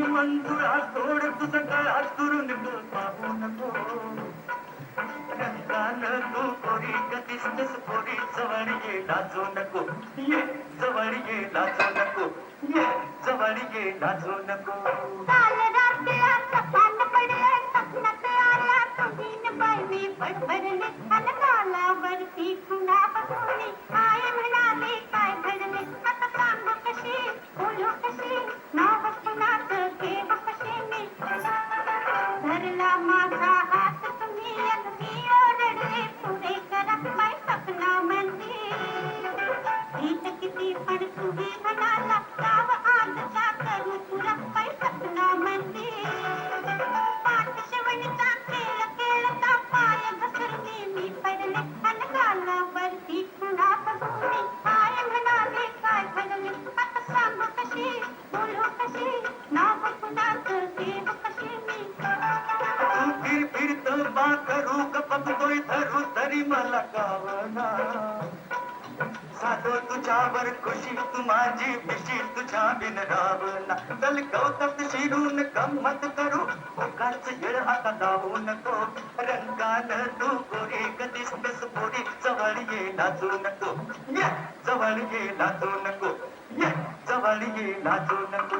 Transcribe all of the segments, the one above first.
मंजुळा सोड नको. कंकाल तू पोरी ये नको. ये जवळ ये लाजू नको. ये जवळ ये लाजू नको. फिरत करू कपतोय धरू तरी मला गावना साधो तुझ्यावर खुशी तू माझी पिशी तुझ्या बिन रावना चल गवतात शिरून गंमत करू उगाच येळ हाता दाबू नको रंगान तू गोरी दिसतेस पोरी जवळ ये नाचू नको ये जवळ ये नाचू नको ये जवळ ये नाचू नको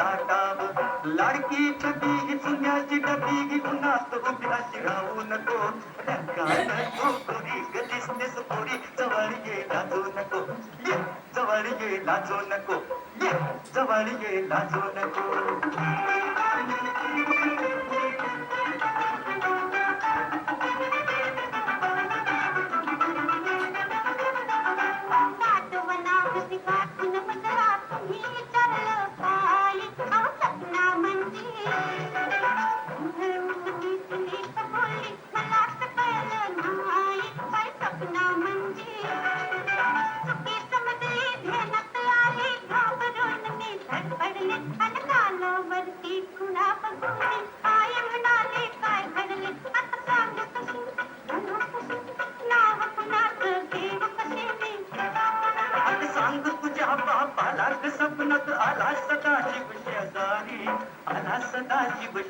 ताटाव लाडकी छती ही सुन्याची डबी ही उन्हात उभ्याची राहू नको. नको तू गोरी ग दिसतेस पोरी जवळ ये लाजू नको. ये जवळ ये लाजू नको. ये जवळ ये लाजू नको. Thank you. सांग तुझ्या सपनात आला सदा शेजारी आला सदा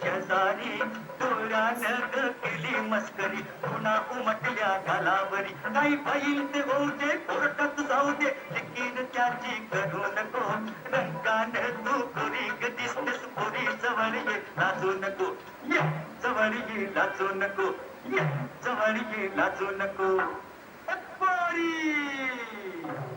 शेजारी डोळ्यानं केली मस्करी पुन्हा उमटल्या गालावरी काही पाहिल ते होऊ दे कोर्टात जाऊ दे लेकीन त्याची करू नको रंगानं तू ग दिसतेस पोरी जवळ ये लाजू नको ये जवळ ये लाजू नको ये जवळ ये लाजू नको.